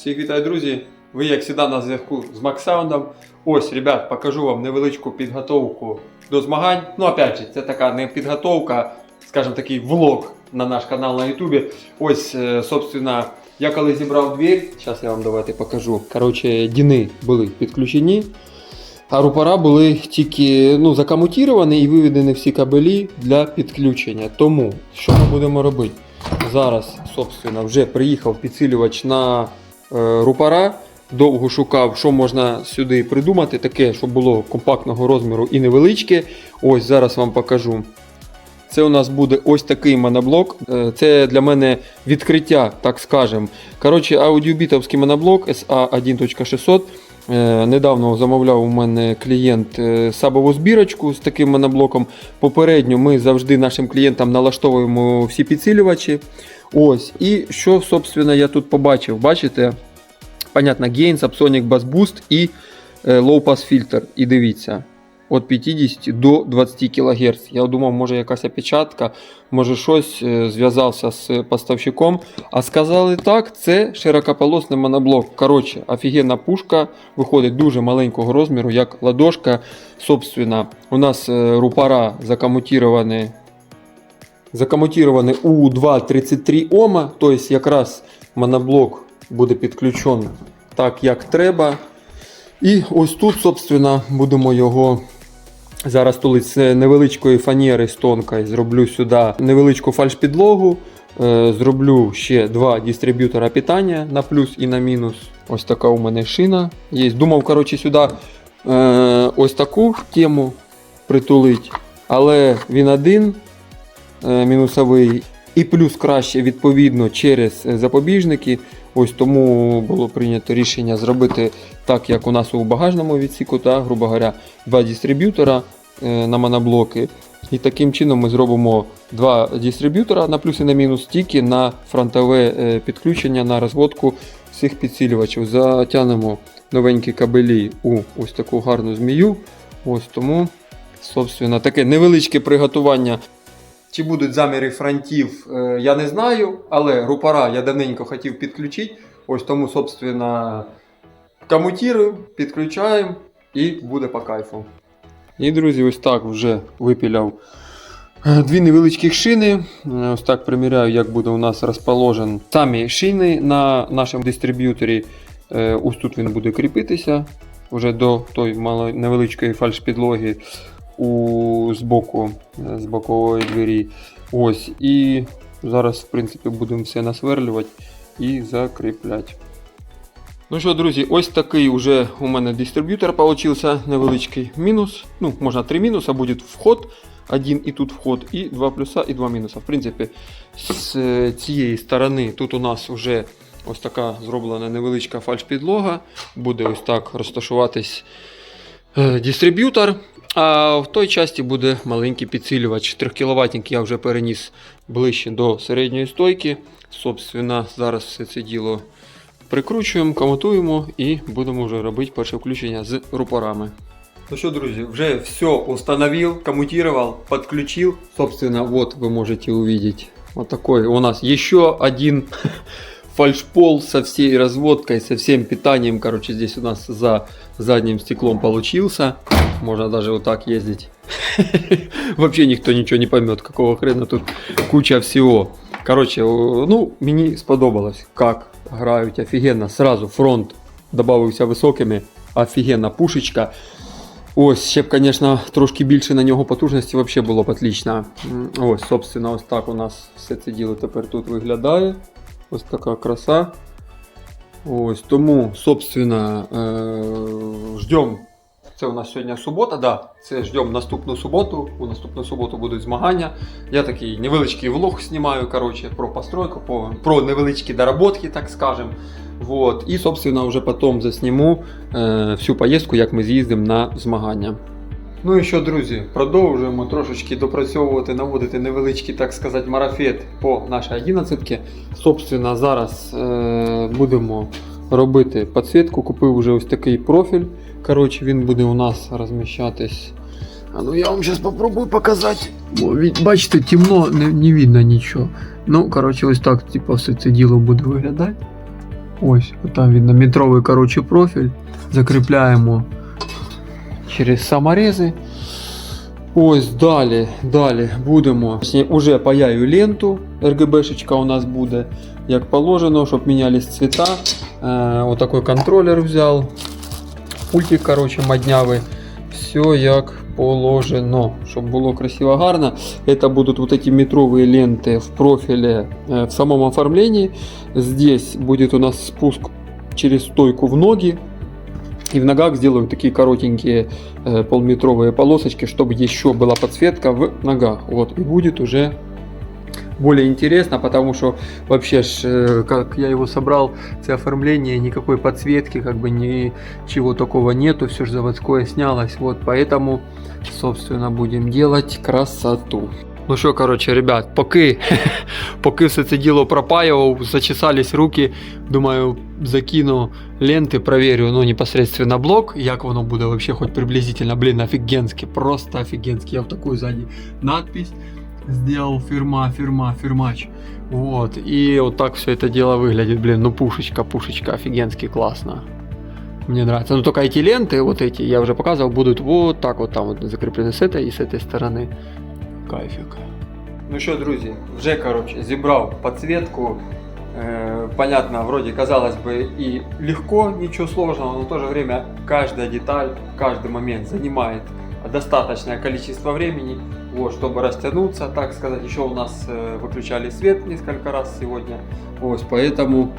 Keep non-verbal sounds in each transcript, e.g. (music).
Всіх вітаю, друзі! Ви, як завжди, на зв'язку з Максаундом. Ось, ребят, покажу вам невеличку підготовку до змагань. Ну, опять же, це така не підготовка, скажімо такий влог на наш канал на Ютубі. Ось, е, собственно, я коли зібрав двір, зараз я вам давайте покажу. Коротше, діни були підключені. А рупора були тільки ну, закамутіровані і виведені всі кабелі для підключення. Тому що ми будемо робити? Зараз, собственно, вже приїхав підсилювач на рупора. Довго шукав, що можна сюди придумати, таке, щоб було компактного розміру і невеличке. Ось зараз вам покажу. Це у нас буде ось такий моноблок. Е, Це для мене відкриття, так скажем. Коротше, аудіобітовський моноблок SA 1.600. Е, Недавно замовляв у мене клієнт е, сабову збірочку з таким моноблоком. Попередньо ми завжди нашим клієнтам налаштовуємо всі підсилювачі. Ось. І що, собственно, я тут побачив? Бачите? Понятно, Gain, Subsonic Bass Boost і е, Low Pass фільтр. І дивіться. Від 50 до 20 кГц. Я думав, може якась опечатка, може щось е, зв'язався з поставщиком. А сказали так, це широкополосний моноблок. Коротше, офігенна пушка виходить дуже маленького розміру, як ладошка. Собственно, у нас е, рупора закомутіровані, закомутіровані у 2,33 Ома, тобто якраз моноблок буде підключений так, як треба. І ось тут, собственно, будемо його зараз тулити з невеличкої фанери з тонкої. Зроблю сюди невеличку фальшпідлогу. Е, Зроблю ще два дистриб'ютора питання на плюс і на мінус. Ось така у мене шина є. Думав, коротше, сюди е, ось таку тему притулить, але він один мінусовий. І плюс краще відповідно через е, запобіжники. Ось тому було прийнято рішення зробити так, як у нас у багажному відсіку, та, грубо говоря, два дистриб'ютора е, на моноблоки. І таким чином ми зробимо два дистриб'ютора на плюс і на мінус тільки на фронтове е, підключення на розводку всіх підсилювачів. Затягнемо новенькі кабелі у ось таку гарну змію. Ось тому, собственно, таке невеличке приготування чи будуть заміри фронтів, е, я не знаю, але рупора я давненько хотів підключити. Ось тому, собственно, комутірую, підключаємо і буде по кайфу. І, друзі, ось так вже випіляв е, дві невеличкі шини. Е, Ось так приміряю, як буде у нас розположен самі шини на нашому дистриб'юторі. Ось тут він буде кріпитися вже до той невеличкої фальшпідлоги у е, з бокової двері. Ось. І зараз, в принципі, будемо все насверлювати і закріпляти. Ну що, друзі, ось такий уже у мене дистриб'ютор получився невеличкий мінус. Ну, можна три мінуса, буде вход. Один і тут вход, і два плюса, і два мінуса. В принципі, з цієї сторони тут у нас вже ось така зроблена невеличка фальшпідлога. Буде ось так розташуватись е, дистриб'ютор. А в той часті буде маленький підсилювач. 3 кВт я вже переніс ближче до середньої стойки. Собственно, зараз все це діло прикручуємо, комутуємо і будемо вже робити перше включення з рупорами. Ну что, друзья, уже все установил, коммутировал, подключил. Собственно, вот вы можете увидеть. Вот такой у нас еще один фальшпол со всей разводкой, со всем питанием. Короче, здесь у нас за задним стеклом получился. Можно даже вот так ездить. (laughs) Вообще никто ничего не поймет, какого хрена тут куча всего. Короче, о, ну, мені сподобалось, как грають офігенно. Сразу фронт добавився високими. Офігенна пушечка. Ось, ще б, звісно, трошки більше на нього потужності взагалі було б отлично. М, Ось, собственно, ось так у нас все це діло тепер тут виглядає. Ось така краса. Ось, тому, собственно, е- ждем. Це у нас сьогодні субота, да. Це ждем наступну суботу. У наступну суботу будуть змагання. Я такий невеличкий влог знімаю, короче, про постройку, по, про невеличкі доработки, так скажем. Вот. І, собственно, вже потім засніму е, всю поїздку, як ми з'їздимо на змагання. Ну і що, друзі, продовжуємо трошечки допрацьовувати, наводити невеличкий, так сказати, марафет по нашій 11 Собственно, зараз е, будемо робити підсвітку. Купив вже ось такий профіль. Коротше, він буде у нас розміщатись. А ну я вам зараз попробую показати. Бо, бачите, темно, не, не видно нічого. Ну, коротше, ось так, типу, все це діло буде виглядати. Ось, там видно метровий короче, профіль. Закріпляємо через саморези. Ось далі, далі будемо. Уже паяю ленту. РГБшечка у нас буде, як положено, щоб мінялись цвіта. Е, отакий контролер взяв. Пультик, короче, моднявий. Все як положено, щоб було красиво гарно. Это будут вот эти метровые ленты в профиле э, в самом оформлении. Здесь будет у нас спуск через стойку в ноги. И в ногах сделаю такие коротенькие э, полметровые полосочки, чтобы еще была подсветка в ногах. Вот, и будет уже более интересно, потому что вообще, ж, э, как я его собрал, это оформление, никакой подсветки, как бы ничего такого нету, все же заводское снялось, вот, поэтому, собственно, будем делать красоту. Ну що, коротше, ребят, поки, (laughs) поки все це діло пропаював, зачесались руки, думаю, закину ленти, проверю, ну, непосредственно блок, як воно буде вообще, хоть приблизительно, блин, офигенски, просто офигенски. Я в такую сзади надпись сделал, фирма, фирма, фирмач. Вот, и вот так все это дело выглядит, блин, ну пушечка, пушечка, офигенски классно. Мне нравится. Но только эти ленты, вот эти, я уже показывал, будут вот так вот там вот закреплены с этой и с этой стороны Кайфик. Ну що, друзі, вже короче, зібрав підсвітку. Э, понятно, вроде казалось бы и легко, ничего сложного, но в то же время каждая деталь, каждый момент занимает достаточное количество времени, вот, чтобы растянуться, так сказать. Еще у нас э, выключали свет несколько раз сегодня, вот, поэтому,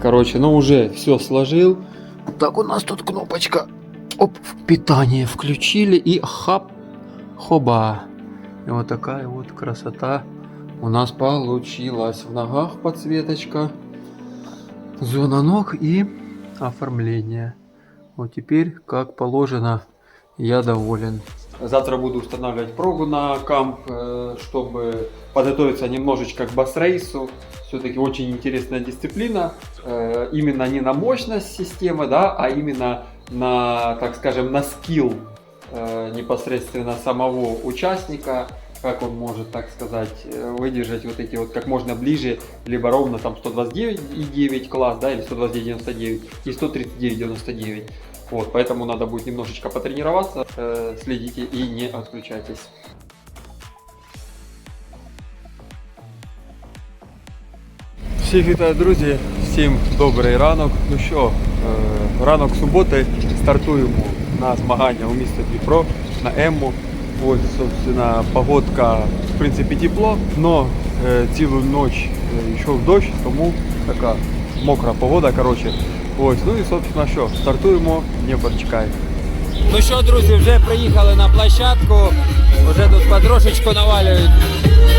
короче, ну уже все сложил. Так, у нас тут кнопочка, оп, питание включили и хап, хоба. И вот такая вот красота у нас получилась. В ногах подсветочка, зона ног и оформление. Вот теперь, как положено, я доволен. Завтра буду устанавливать прогу на камп, э, чтобы подготовиться немножечко к бас-рейсу. Все-таки очень интересная дисциплина. Э, Именно не на мощность системы, да, а именно на, так скажем, на скилл э, непосредственно самого участника, как он может, так сказать, э, выдержать вот эти вот как можно ближе, либо ровно там 129,9 класс, да, или 129,99 и 139,99. Вот, поэтому надо будет немножечко потренироваться, э, следите и не отключайтесь. Всіх вітаю, друзі! Всім добрий ранок. Ну що, е, ранок суботи стартуємо На змагання у місто Дніпро на Емму. Ось, собственно, погодка, в принципі, тепло, но е, цілу ніч е, йшов дощ, тому така мокра погода, коротше. Ось, ну і собственно що, стартуємо, Дніпро чекає. Ну що, друзі, вже приїхали на площадку. Вже тут потрошечку навалюють.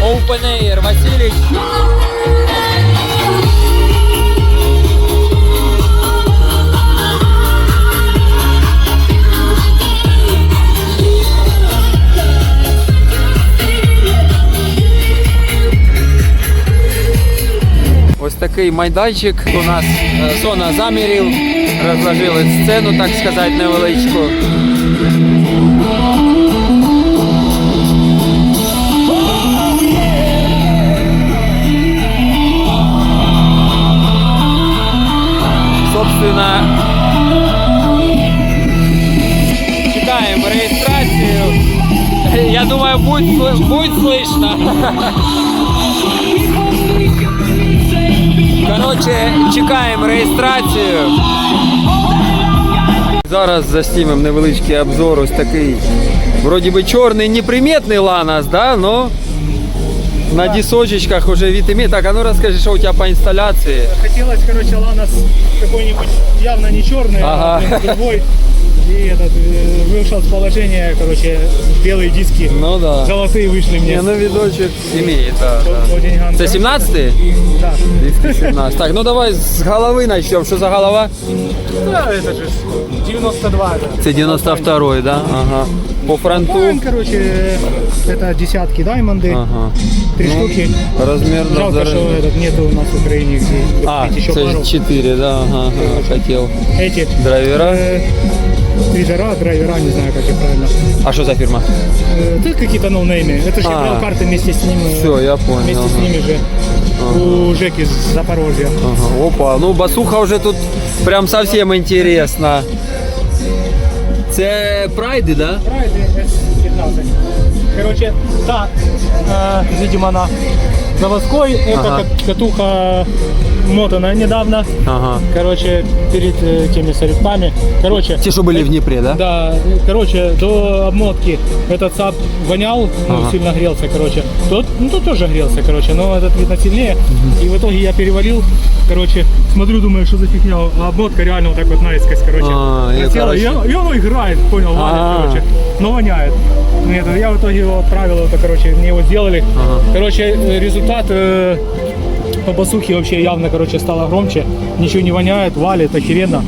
Open Air Васильович. такий майданчик. У нас е, зона замірів. Розложили сцену, так сказати, невеличку. Собственно, чекаємо реєстрацію. Я думаю, будь, сл- будь слышно. (laughs) Коротше, чекаємо реєстрацію. Зараз заснімемо невеличкий обзор, ось такий. Вроді би чорний неприметний ланос, да? но на дисочечках уже вид имеет. Так, а ну расскажи, что у тебя по инсталляции. Хотелось, короче, Ланос какой-нибудь явно не черный, Ага. а другой. (laughs) И этот э, вышел с положения, короче, белые диски. Ну да. Золотые вышли мне. Не, ну видочек имеет, да. по, да. по деньгам. Це 17-й? Да. 17. Так, ну давай з голови начнем. Що за голова? Да, это же 92. Да. Це 92-й, да? Ага. По фронту. Комбайн, короче, э, это десятки даймонды, Ага. три Ну, штуки. Размер Жалко, что этот нету у нас в Украине. где А, еще це пару. ж 4, да, ага, ага, хотел. Эти. Драйвера. Э, тридера, драйвера, не знаю, как их правильно. А что за фирма? Это какие-то ноунеймы. Это же я А. брал карты вместе с ним. э, Все, я понял. Вместе с ними же у Жеки из Запорожья. Ага, Опа, ну басуха вже тут прям совсем интересно. Це прайди, да? Прайды S15. Короче, та, э, видимо, на заводской. Это Ага. как катуха мотана недавно. Ага. Короче, перед э, теми соревнованиями. Короче, Ті, що були в Дніпрі, да? Да, короче, до обмотки этот САП вонял, ну, Ага. сильно грелся, короче. Тот, ну, тот тоже грелся, короче, но этот, видно, сильнее. И в итоге я перевалил, короче, смотрю, думаю, что за фигня, а обмотка реально вот так вот наискось, короче. А, и, просела. короче- и, оно- и оно играет, понял, валит, А. короче, но воняет. Нет, я в итоге его отправил, это, короче, мне его сделали. Ага. Короче, э, результат э, по басухе вообще явно, короче, стало громче. Ничего не воняет, валит, охеренно.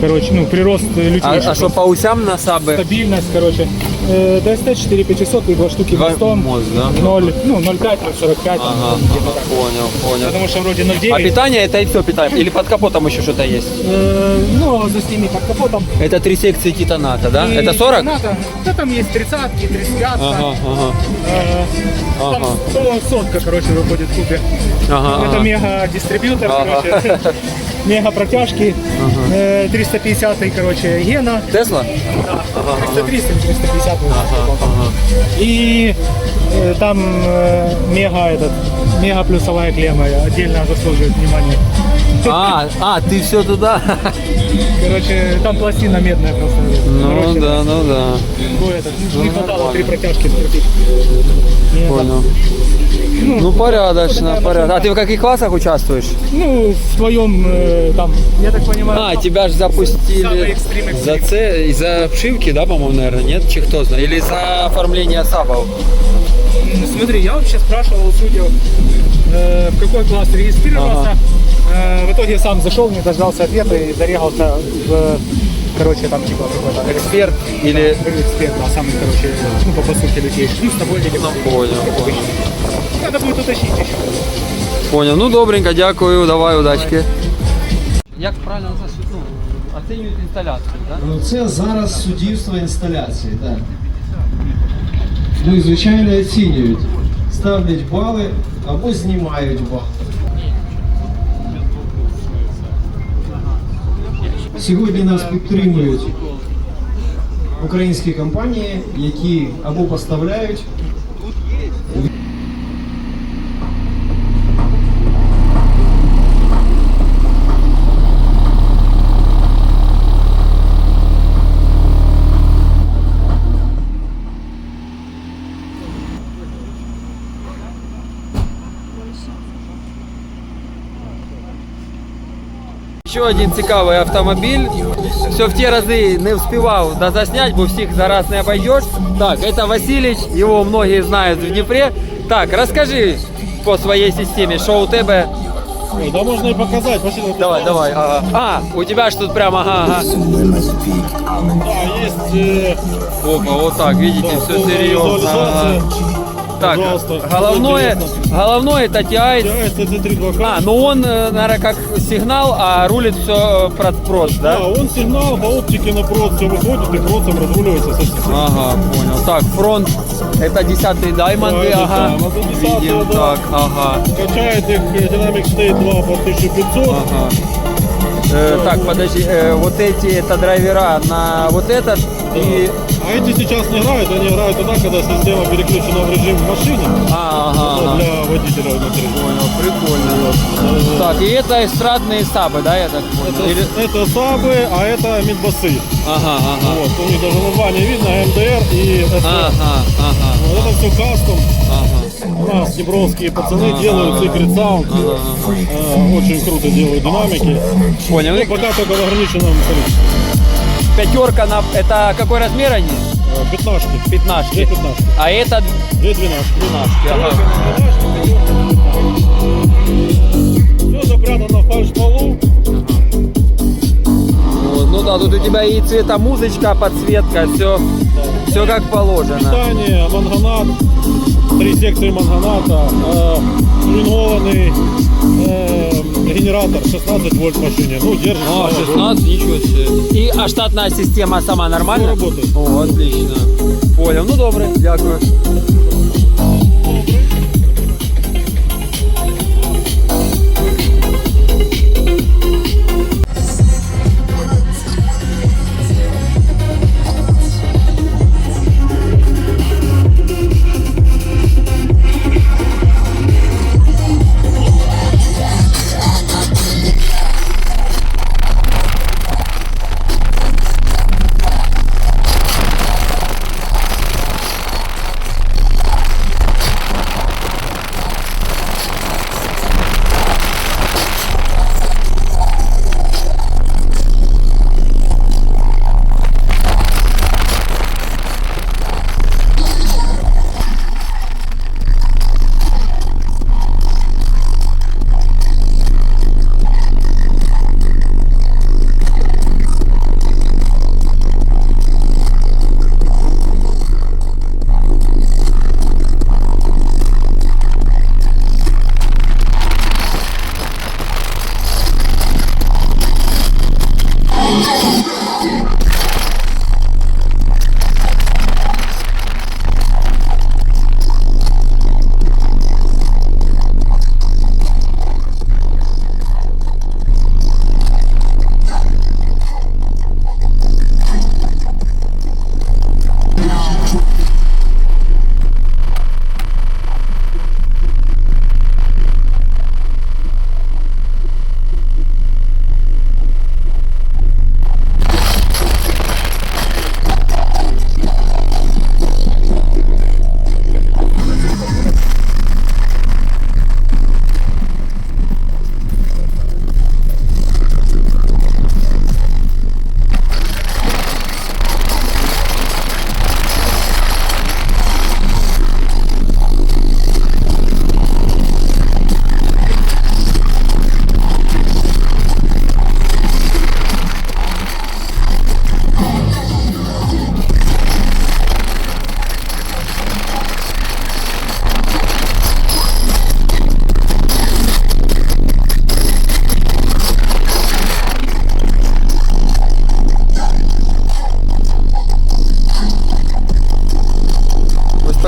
Короче, ну, прирост э, А, а що по усям на саби? Стабильность, короче. Э, DST 4500 и 2 штуки Два мостом. мост, да? 0, ну, 0,5, 0,45. там, Ага, где-то ага, понял, понял. Потому что вроде А 0,9. питание это и все питаем? Или под капотом еще что-то есть? Э, ну, за ними под капотом. Это три секции титаната, да? И Это 40? граната. Да, там есть 30 35 Ага, ага, Э, Там Ага. 100 сотка, короче, выходит в купе. ага. Это ага. мега дистрибьютор, Ага. короче. (laughs) Мега протяжки. Э, 350 короче, гена. Тесла? Да, 330 350 Ага, ага. И э, там э, мега этот, мега плюсовая клемма отдельно заслуживает внимания. А, а, ты все туда? Короче, там пластина медная просто. Ну да, ну да. ну, этот, ну, не хватало нормально. три протяжки Понял. Ну порядочно, порядочно. А ты в каких классах участвуешь? Ну, в твоем э, там, я так понимаю, А, тебя же запустили за це, из-за обшивки, да, по-моему, наверное, нет? Чи кто знает? Или за оформление сабов? М, Смотри, я вообще спрашивал у судей, э, в какой класс регистрировался. Э, в итоге сам зашел, не дождался ответа и зарегался в, короче, там типа какой-то Эксперт или... эксперт, да, самый, короче, ну, по посылке людей. Ну, с тобой или Понял, понял. Надо будет еще. Понял. Ну, добренько, дякую, давай, удачки. Як правильно ну, оцінюють інсталяцію, да? Ну, Це зараз суддівство інсталяції, так. Ну і звичайно оцінюють. Ставлять бали або знімають бали. Сьогодні нас підтримують українські компанії, які або поставляють Ще один цікавий автомобіль. Все в ті рази не встигав да заснять, бо всіх зараз не обойдеш. Так, это Василич, його многие знають в Дніпрі. Так, розкажи по своїй системі, що у тебе. Ой, Да можно и показать. Пошли, вот Давай, это- давай. Ага. А, у тебя ж тут прямо, ага, ага. Да, есть э, Опа, вот так, видите, да, все полная серьезно. визуализация. Ага. Так, Пожалуйста, головное, головное это TI. TI TC32K. А, ну он, э, наверное, как сигнал, а рулит все прост, Да, да? он сигнал по оптике на прод все выходит и продцем разруливается. Ага, понял. Так, фронт, это 10 даймонды, Да, ага. да, это 10-е, Видим, да. так, ага. Качает их э, Dynamic State 2 по 1500. Ага. Э, так, подожди, э, вот эти это драйвера на вот этот и... А эти сейчас не играют, они играют тогда, когда система переключена в режим в машине. А, ага, ага. Для водителя внутри. Понял, прикольно. Так, и это эстрадные сабы, да, я так понял? Это, Или- это сабы, а это мидбасы. Ага, ага. Вот, у них даже название видно, МДР и СР. Ага, ага, Вот это все кастом. ага. У нас днепровские пацаны делают Secret Sound. Э, Очень круто делают динамики. Понял. Ну, пока только в ограниченном количестве. Пятерка на... Это какой размер они? Э, Пятнашки. Две Пятнашки. пятнашки. А это Две двенашки. двенашки. Ага. Все запрятано в фальш-полу. Вот, ну да, тут у тебя и цветомузычка, подсветка, все, все как положено. Питание, манганат. Три секции манганата. Э, Тюнингованный э, генератор 16 вольт машине. Ну, держит. А, слава богу. 16, ничего себе. И, а штатная система сама нормально? Всё работает. О, отлично. Понял. Ну добре, дякую.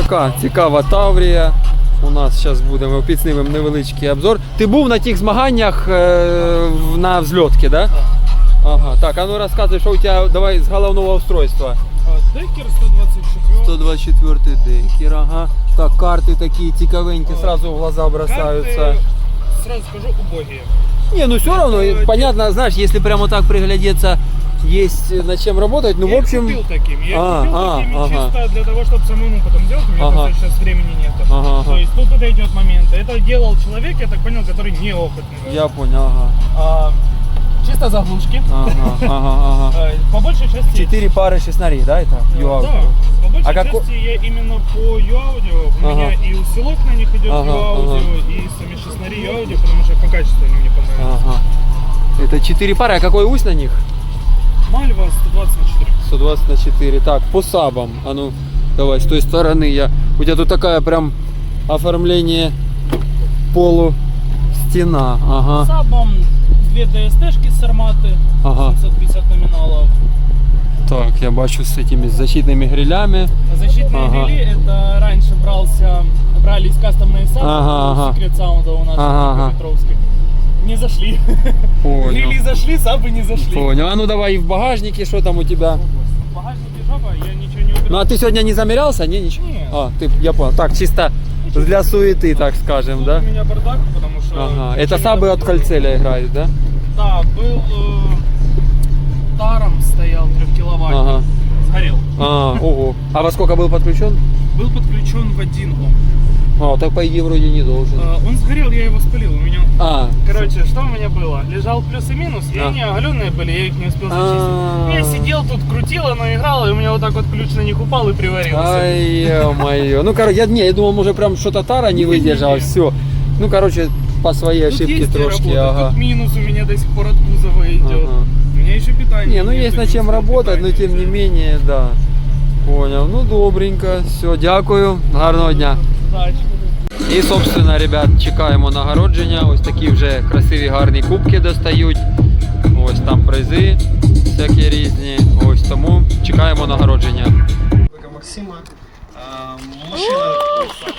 така цікава Таврія. У нас зараз будемо підснімемо невеличкий обзор. Ти був на тих змаганнях е, в- на взльотці, да? Ага, так, а ну розказуй, що у тебе давай з головного устройства. Декер 124. 124 декер, ага. Так, карти такі цікавенькі, сразу в глаза бросаються. сразу скажу, убогие. Не, ну все равно, Э, понятно, знаешь, если прямо так приглядеться, есть э, над чем работать. Ну, я в общем... их купил таким. Я А, купил а, такими ага. чисто для того, чтобы самому потом делать. У меня Ага. просто сейчас времени нет. Ага, ага. То есть тут это идет момент. Это делал человек, я так понял, который неопытный. Я понял, ага. А, чисто заглушки. Ага, ага, ага. А, (laughs) По большей части... Четыре пары шестнарей, да, это? Да, Юаудио? по большей А части я именно по U-Audio, у Ага. меня и усилок на них идет Ага, U-Audio, ага. и сами шестнари U-Audio, потому что по качеству они мне понравились. Ага. Это четыре пары, а какой ось на них? Мальва 120 на 4. 120 на 4. Так, по сабам. А ну, давай, с той стороны я. У тебя тут такая прям оформление полу стена. Ага. Сабом две DST-шки с арматы, Ага. 750 номиналов. Так, я бачу с этими защитными грилями. Защитные Ага. грили, это раньше брался, брались кастомные сабы Ага, у ага. Secret Sound у нас Ага, ага. Не зашли. Понял. Грили зашли, сабы не зашли. Понял. А ну давай и в багажнике, что там у тебя? В багажнике жопа, я ничего не убирал. Ну а ты сегодня не замерялся? Не, ничего. Нет. А, ты, я понял. Так, чисто для суеты, так скажем, Тут да? у меня бардак, потому что... Ага. Это сабы от кальцеля играют, да? Да, был э, таром стоял 3 киловатт. Ага. Сгорел. А, ого. А во сколько был подключен? Был подключен в 1 Ом. А, так по идее вроде не должен. Э, он сгорел, я его спалил. У меня А, Короче, что у меня было? Лежал плюс и минус, и А. они оголенные были, я их не успел А. зачистить. Я сидел тут, крутил, оно играло, и у меня вот так вот ключ на них упал и приварился. ай, ё-моё. Ну, короче, я, не, я думал, может, прям что-то тара не выдержал, Не-не-не. все. Ну, короче, по своей Тут ошибке трошки, ага. тут минус у меня до сих пор от кузова идет. Ага. У меня еще питание. Не, ну есть над чем работать, но тем не менее, да. Понял. Ну, добренько. Все, дякую. Гарного дня. І, собственно, ребят, чекаємо нагородження. Ось такі вже красиві гарні кубки достають. Ось там призи всякі різні. Ось тому чекаємо нагородження. Максима. Машина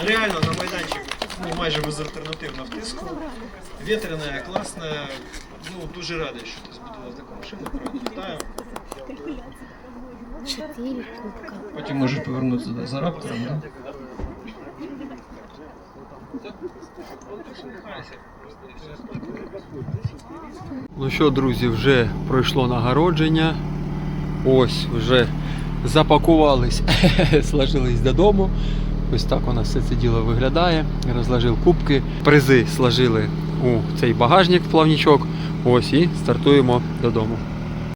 реально на майданчик ну, майже безальтернативна в тиску. Вітряна, класна. Ну, дуже радий, що ти збудував таку машину. Правда, вітаю. Четыре кубка. Потім можеш повернутися за раптором. Да? Ну що, друзі, вже пройшло нагородження. Ось вже запакувались, (laughs) сложились додому. Ось так у нас все це діло виглядає. Розложив кубки. Призи сложили у цей багажник в плавнічок. Ось і стартуємо додому.